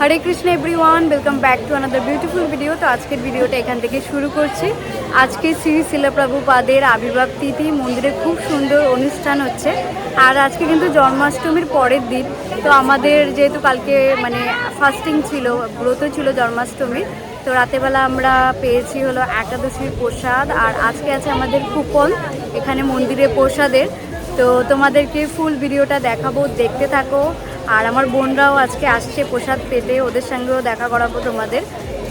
Hare Krishna everyone welcome back to another beautiful video তো আজকের ভিডিওটা এখান থেকে শুরু করছি। আজকে শ্রী শিলপ্রভুপাদের আবির্ভাব তিথি, মন্দিরে খুব সুন্দর অনুষ্ঠান হচ্ছে। আর আজকে কিন্তু জন্মাষ্টমীর পরের দিন। তো আমাদের যেহেতু কালকে মানে ফাস্টিং ছিল, ব্রত ছিল জন্মাষ্টমীর, তো রাতেবেলা আমরা পেয়েছি হলো একাদশীর প্রসাদ। আর আজকে আছে আমাদের কুপন, এখানে মন্দিরে প্রসাদের। তো তোমাদেরকে ফুল ভিডিওটা দেখাবো, দেখতে থাকো। আর আমার বোনরাও আজকে আসছে প্রসাদ পেতে, ওদের সঙ্গেও দেখা করাবো তোমাদের।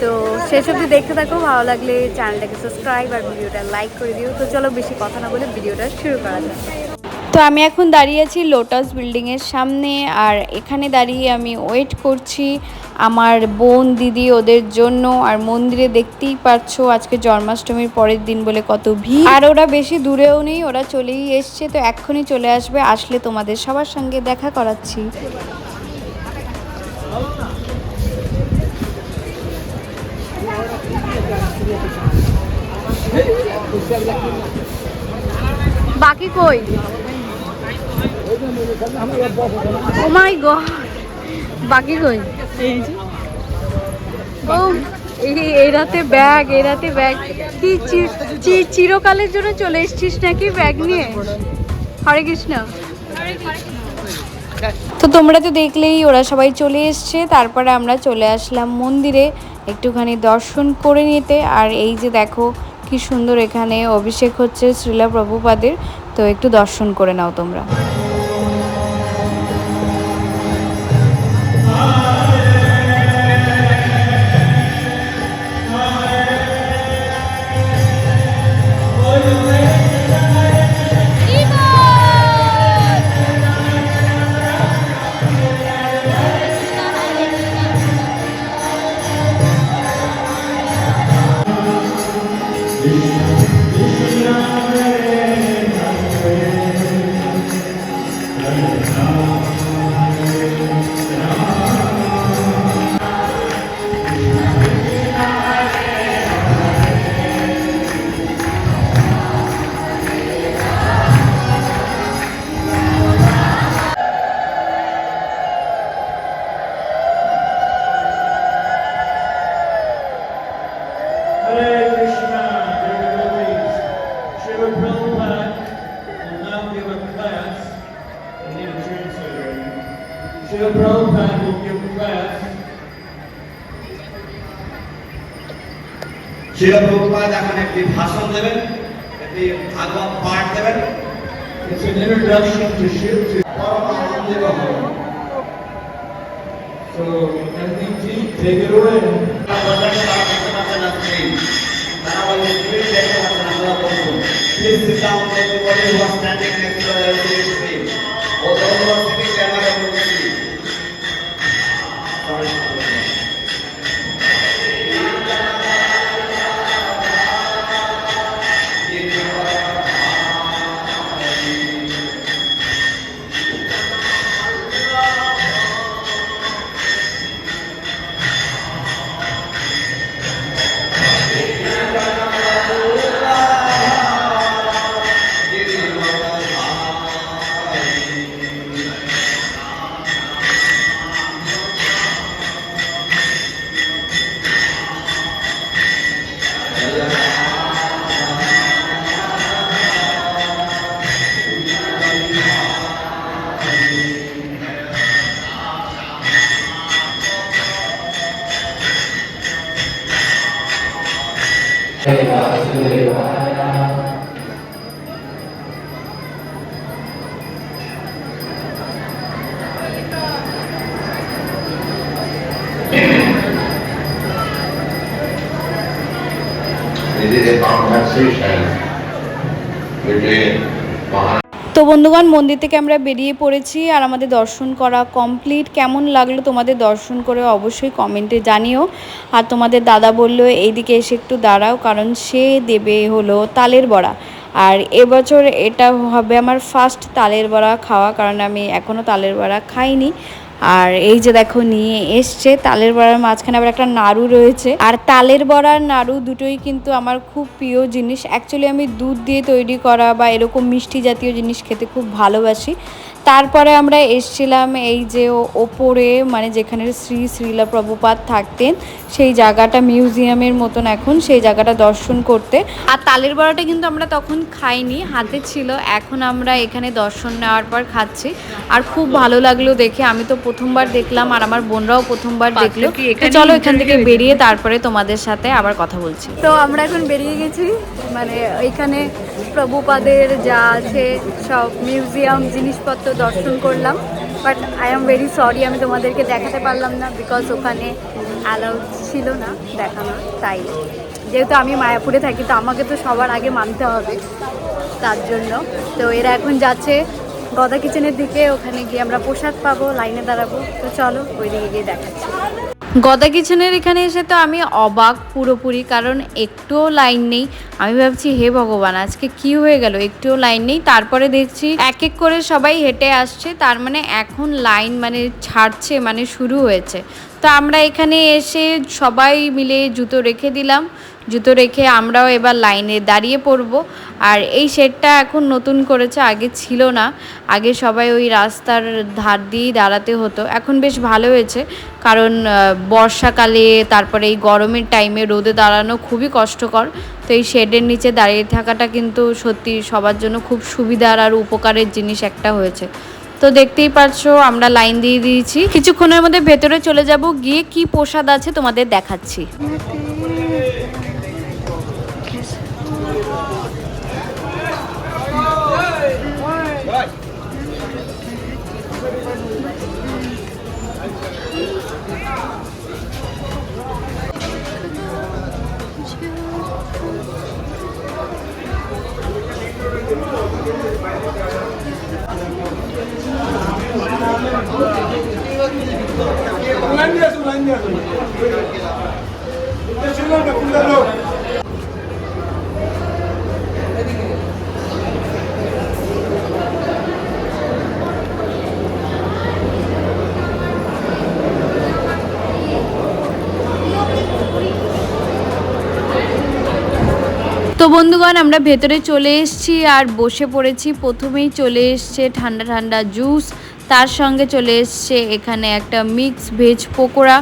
তো শেষ অবধি দেখতে থাকো, ভালো লাগলে চ্যানেলটাকে সাবস্ক্রাইব আর ভিডিওটা লাইক করে দিও। তো চলো বেশি কথা না বলে ভিডিওটা শুরু করা যাক। তো আমি এখন দাঁড়িয়ে আছি লোটাস বিল্ডিংয়ের সামনে, আর এখানে দাঁড়িয়ে আমি ওয়েট করছি আমার বোন, দিদি ওদের জন্য। আর মন্দিরে দেখতেই পাচ্ছ আজকে জন্মাষ্টমীর পরের দিন বলে কত ভিড়। আর ওরা বেশি দূরেও নেই, ওরা চলেই এসছে, তো এক্ষুনি চলে আসবে, আসলে তোমাদের সবার সঙ্গে দেখা করাচ্ছি। বাকি কই? ও মাই গড বাকি কই? ও, এই এই রাতে ব্যাগ, এই রাতে ব্যাগ। কি চিরকালের জন্য চলে এসছিস নাকি ব্যাগ নিয়ে? হরে কৃষ্ণ। তো তোমরা তো দেখলেই ওরা সবাই চলে এসছে, তারপরে আমরা চলে আসলাম মন্দিরে একটুখানি দর্শন করে নিতে। আর এই যে দেখো, কি সুন্দর এখানে অভিষেক হচ্ছে শ্রীলা প্রভুপাদের। তো একটু দর্শন করে নাও তোমরা। Prabhupada will give class. শিল প্রভুপাদ এখন একটি ভাষণ দেবেন একটি ভাগবত পাঠ দেবেন It's an introduction to Shiv. to- পরম So, I take it away. তারা বলে স্ক্রিন দেখতে পাচ্ছেন আপনারা বলুন please sit down It is a conversation between বন্ধুগণ, মন্দির থেকে আমরা বেরিয়ে পড়েছি আর আমাদের দর্শন করা কমপ্লিট কেমন লাগল তোমাদের দর্শন করে অবশ্যই কমেন্টে জানিও। আর তোমাদের দাদা বলল, এইদিকে এসে একটু দাঁড়াও, কারণ সে দেবে হলো তালের বড়া। আর এবছর এটা হবে আমার ফার্স্ট তালের বড়া খাওয়া, কারণ আমি এখনও তালের বড়া খাইনি। আর এই যে দেখো, নিয়ে এসছে, তালের বড়ার মাঝখানে আবার একটা নাড়ু রয়েছে। আর তালের বড়ার নাড়ু দুটোই কিন্তু আমার খুব প্রিয় জিনিস। অ্যাকচুয়ালি আমি দুধ দিয়ে তৈরি করা বা এরকম মিষ্টি জাতীয় জিনিস খেতে খুব ভালোবাসি। তারপরে আমরা এসছিলাম এই যে ওপরে মানে যেখানে শ্রী শ্রীলা প্রভুপাদ থাকতেন সেই জায়গাটা মিউজিয়ামের মতন এখন সেই জায়গাটা দর্শন করতে। আর তালের বড়াটা কিন্তু আমরা তখন খাইনি হাতে ছিল এখন আমরা এখানে দর্শন নেওয়ার পর খাচ্ছি। আর খুব ভালো লাগল দেখে আমি তো প্রথমবার দেখলাম আর আমার বোনরাও প্রথমবার দেখল। তো চলো এখান থেকে বেরিয়ে তারপরে তোমাদের সাথে আবার কথা বলছি। তো আমরা এখন বেরিয়ে গেছি মানে এখানে প্রভুপাদের যা আছে, সব মিউজিয়াম, জিনিসপত্র দর্শন করলাম। But I am very sorry আমি তোমাদেরকে দেখাতে পারলাম না বিকজ ওখানে অ্যালাউড ছিল না দেখানো, তাই। যেহেতু আমি মায়াপুরে থাকি, তো আমাকে তো সবার আগে মানতে হবে তার জন্য। তো এরা এখন যাচ্ছে গদা কিচেনের দিকে, ওখানে গিয়ে আমরা প্রসাদ পাবো, লাইনে দাঁড়াবো। তো চলো ওই দিকে গিয়ে দেখাচ্ছি। গদা কিচেনের এখানে এসে তো আমি অবাক পুরোপুরি, কারণ একটুও লাইন নেই। আমি ভাবছি, হে ভগবান, আজকে কি হয়ে গেল? একটুও লাইন নেই। তারপরে দেখছি এক এক করে সবাই হেঁটে আসছে। তার মানে এখন লাইন মানে ছাড়ছে মানে শুরু হয়েছে। তো আমরা এখানে এসে সবাই মিলে জুতো রেখে দিলাম। জুতো রেখে আমরাও এবার লাইনে দাঁড়িয়ে পড়ব। আর এই শেডটা এখন নতুন করেছে, আগে ছিল না। আগে সবাই ওই রাস্তার ধার দিয়েই দাঁড়াতে হতো। এখন বেশ ভালো হয়েছে, কারণ বর্ষাকালে, তারপরে এই গরমের টাইমে রোদে দাঁড়ানো খুবই কষ্টকর। তো এই শেডের নিচে দাঁড়িয়ে থাকাটা কিন্তু সত্যি সবার জন্য খুব সুবিধার আর উপকারের জিনিস একটা হয়েছে। তো দেখতেই পাচ্ছো আমরা লাইন দিয়ে দিয়েছি। কিছুক্ষণের মধ্যে ভেতরে চলে যাব, গিয়ে কি প্রসাদ আছে তোমাদের দেখাচ্ছি। লাইন দিয়ে আসুন লাইন দিয়ে আসুন এটা ছিল না কুন্ডা লোক তো বন্ধুগণ, আমরা ভেতরে চলে এসেছি আর বসে পড়েছি। প্রথমেই চলে এসছে ঠান্ডা ঠান্ডা জুস। তার সঙ্গে চলে এসছে এখানে একটা মিক্স ভেজ পকোড়া।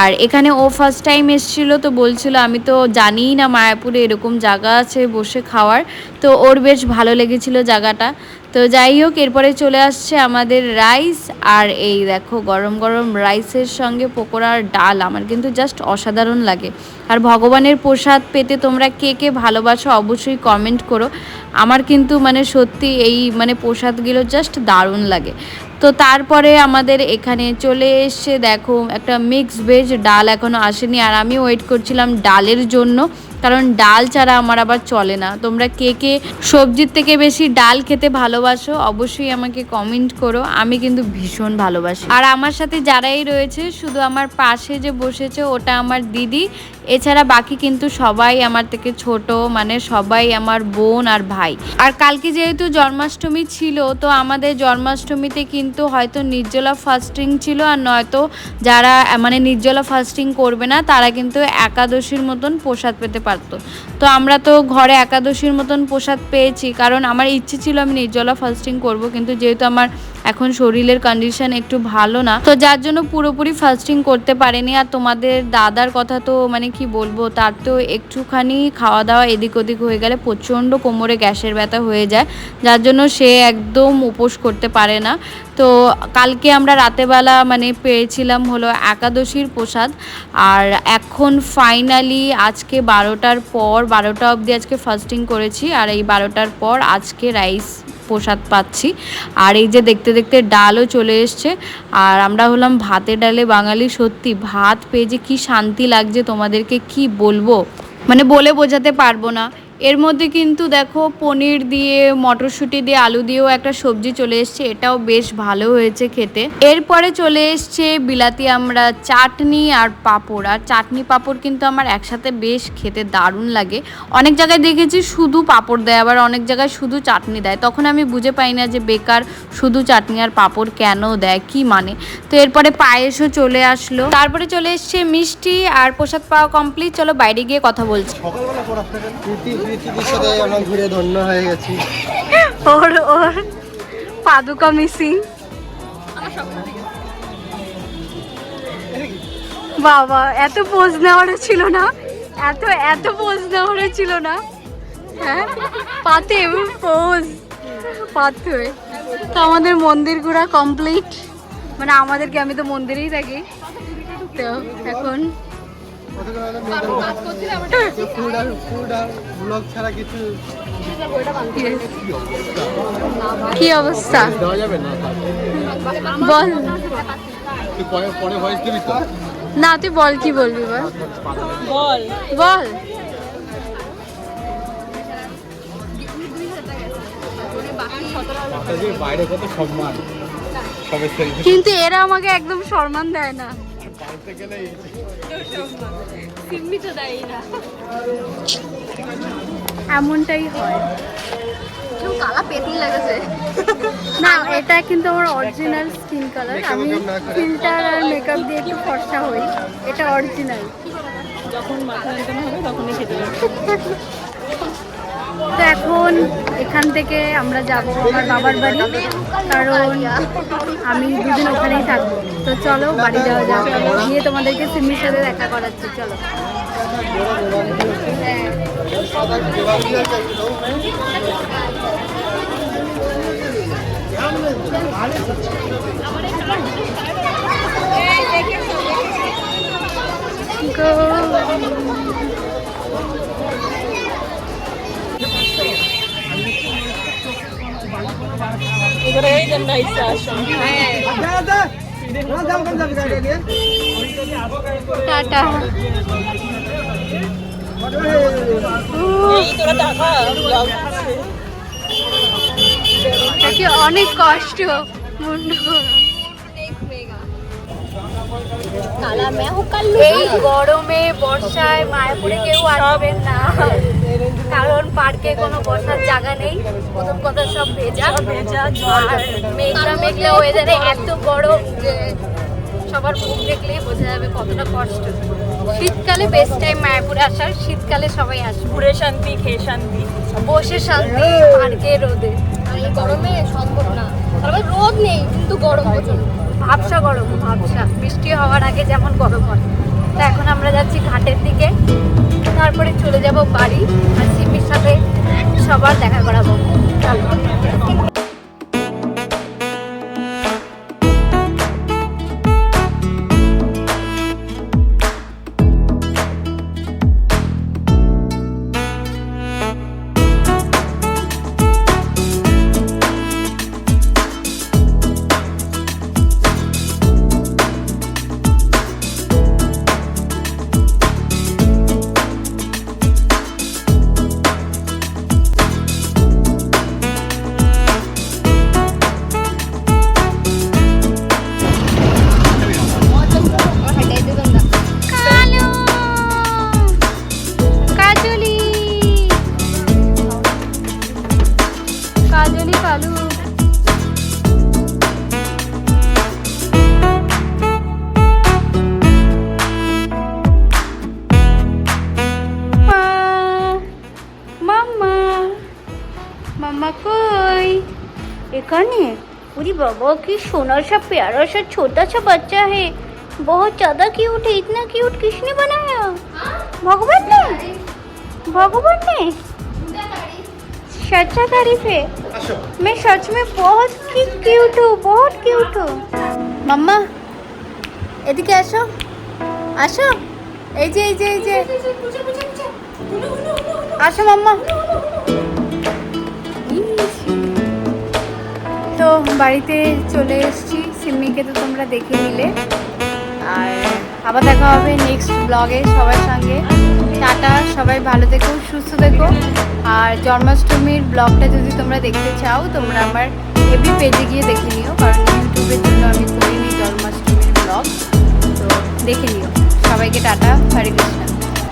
আর এখানে ও ফার্স্ট টাইম এসেছিল তো বলছিল, আমি তো জানিই না মায়াপুরে এরকম জায়গা আছে বসে খাওয়ার। তো ওর বেশ ভালো লেগেছিল জায়গাটা। তো যাই হোক, এরপরে চলে আসছে আমাদের রাইস আর এই দেখো গরম গরম রাইসের সঙ্গে পকোড়ার ডাল। আমার কিন্তু জাস্ট অসাধারণ লাগে। আর ভগবানের প্রসাদ পেতে তোমরা কে কে ভালোবাসো অবশ্যই কমেন্ট করো। আমার কিন্তু মানে সত্যি এই মানে প্রসাদগুলো জাস্ট দারুণ লাগে। তো তারপরে আমাদের এখানে চলে এসে দেখো একটা মিক্স ভেজ ডাল এখনও আসেনি আর আমি ওয়েট করছিলাম ডালের জন্য। কারণ ডাল ছাড়া আমার আবার চলে না। তোমরা কে কে সবজির থেকে বেশি ডাল খেতে ভালোবাসো অবশ্যই আমাকে কমেন্ট করো। আমি কিন্তু ভীষণ ভালোবাসি। আর আমার সাথে যারাই রয়েছে, শুধু আমার পাশে যে বসেছে ওটা আমার দিদি। এছাড়া বাকি কিন্তু সবাই আমার থেকে ছোট মানে সবাই আমার বোন আর ভাই। আর কালকে যেহেতু জন্মাষ্টমী ছিল, তো আমাদের জন্মাষ্টমীতে কিন্তু হয়তো নির্জলা ফাস্টিং ছিল আর নয়তো যারা মানে নির্জলা ফাস্টিং করবে না, তারা কিন্তু একাদশীর মতন প্রসাদ পেতে পারতো। তো আমরা তো ঘরে একাদশীর মতন প্রসাদ পেয়েছি, কারণ আমার ইচ্ছে ছিল আমি নির্জলা ফাস্টিং করব, কিন্তু যেহেতু আমার এখন শরীরের কন্ডিশন একটু ভালো না, তো যার জন্য পুরোপুরি ফাস্টিং করতে পারেনি। আর তোমাদের দাদার কথা তো মানে কি বলব, তার তো একটুখানি খাওয়া দাওয়া এদিক ওদিক হয়ে গেলে প্রচণ্ড কোমরে গ্যাসের ব্যথা হয়ে যায়, যার জন্য সে একদম উপোস করতে পারে না। তো কালকে আমরা রাতেবেলা মানে পেয়েছিলাম হলো একাদশীর প্রসাদ। আর এখন ফাইনালি আজকে বারোটার পর, বারোটা অবধি আজকে ফাস্টিং করেছি। আর এই বারোটার পর আজকে রাইস প্রসাদ পাচ্ছি। আর এই যে দেখতে দেখতে ডালও চলে এসছে। আর আমরা হলাম ভাতে ডালে বাঙালি, সত্যি ভাত পেয়ে যে কী শান্তি লাগছে তোমাদেরকে কি বলব? মানে বলে বোঝাতে পারব না। এর মধ্যে কিন্তু দেখো পনির দিয়ে, মটরশুঁটি দিয়ে, আলু দিয়েও একটা সবজি চলে এসছে। এটাও বেশ ভালো হয়েছে খেতে। এরপরে চলে এসছে বিলাতি আমরা চাটনি আর পাঁপড়। আর চাটনি, পাঁপড় কিন্তু আমার একসাথে বেশ খেতে দারুণ লাগে। অনেক জায়গায় দেখেছি শুধু পাঁপড় দেয়, আবার অনেক জায়গায় শুধু চাটনি দেয়। তখন আমি বুঝে পাই না যে বেকার শুধু চাটনি আর পাঁপড় কেন দেয়, কি মানে? তো এরপরে পায়েসও চলে আসলো। তারপরে চলে এসছে মিষ্টি আর প্রসাদ পাওয়া কমপ্লিট চলো বাইরে গিয়ে কথা বলছি। প্রীতির সাথে আমরা ঘুরে ধন্য হয়ে গেছি। ওর ওর পাদুকা মিসিং। বাবা, এত পোজ নেওয়ারও ছিল না। এত এত পোজ নেওয়ারও ছিল না। হ্যাঁ? পাতে পোজ। পাতে। তো আমাদের মন্দির ঘোরা কমপ্লিট মানে আমাদেরকে, আমি তো মন্দিরেই থাকি। তো এখন ব্লগ ছাড়া কিছু কি অবস্থা? দেওয়া যাবে না বল। তুই পরে পরে ভয়েস দিবি তো না তুই বল কি বলবি বল। বল। বল। বাইরে কত সম্মান। কিন্তু এরা আমাকে একদম সম্মান দেয় না। এমনটাই হয়। কালা পেতনি লাগেছে। না এটা কিন্তু আমার অরিজিনাল স্কিন কালার আমি ফিল্টার আর মেকআপ দিয়ে একটু ফর্সা হই। এটা অরিজিনাল তো এখন এখান থেকে আমরা যাব আমার বাবার বাড়ি, কারণ আমি দুদিন ওখানেই থাকব। তো চলো, বাড়ি যাওয়া যাক। গিয়ে তোমাদেরকে সিমির সাথে দেখা করাচ্ছি, চলো। টাটা। এটা কি অনেক কষ্ট এই গরমে বর্ষায় মায়াপুরে কেউ আসবেন না। কারণ পার্কে কোনো বসার জায়গা নেই। প্রথম কথা সব ভেজা। আর মেঘলা মেঘলা ওয়েদারে এত যে সবার মুখ দেখলেই বোঝা যাবে কতটা কষ্ট। শীতকালে বেস্ট টাইম মায়াপুরে আসার। শীতকালে সবাই আসবে। ঘুরে শান্তি খেয়ে শান্তি। বসে শান্তি পার্কে রোদে। আর এই গরমে সম্ভব না। তারপর রোদ নেই কিন্তু গরম প্রচণ্ড ভাবসা গরম ভাবসা। বৃষ্টি হওয়ার আগে যেমন গরম হয়। তো এখন আমরা যাচ্ছি ঘাটের দিকে। তারপরে চলে যাব বাড়ি আর সিপির সাথে সবার দেখা করাবো। চলো। কই এখানে अरे बाबा की सोना सा प्यारा सा छोटा सा बच्चा है बहुत ज्यादा क्यूट है इतना क्यूट किसने बनाया भगवान ने भगवान ने सच्चा तारीफ है मैं सच में बहुत ही क्यूट हूँ बहुत क्यूट हूँ মাম্মা এদিকে আসো আসো এই যে এই যে এই যে আসো মাম্মা বাড়িতে চলে এসেছি। সিম্মিকে তো তোমরা দেখে নিলে। আর আবার দেখা হবে নেক্সট ব্লগে সবার সঙ্গে। টাটা, সবাই ভালো থেকো, সুস্থ থেকো। আর জন্মাষ্টমীর ব্লগটা যদি তোমরা দেখতে চাও, তোমরা আমার এভরি পেজে গিয়ে দেখে নিও, কারণ ইউটিউবের জন্য আমি করিনি জন্মাষ্টমীর ব্লগ তো দেখে নিও। সবাইকে টাটা, হরে কৃষ্ণ।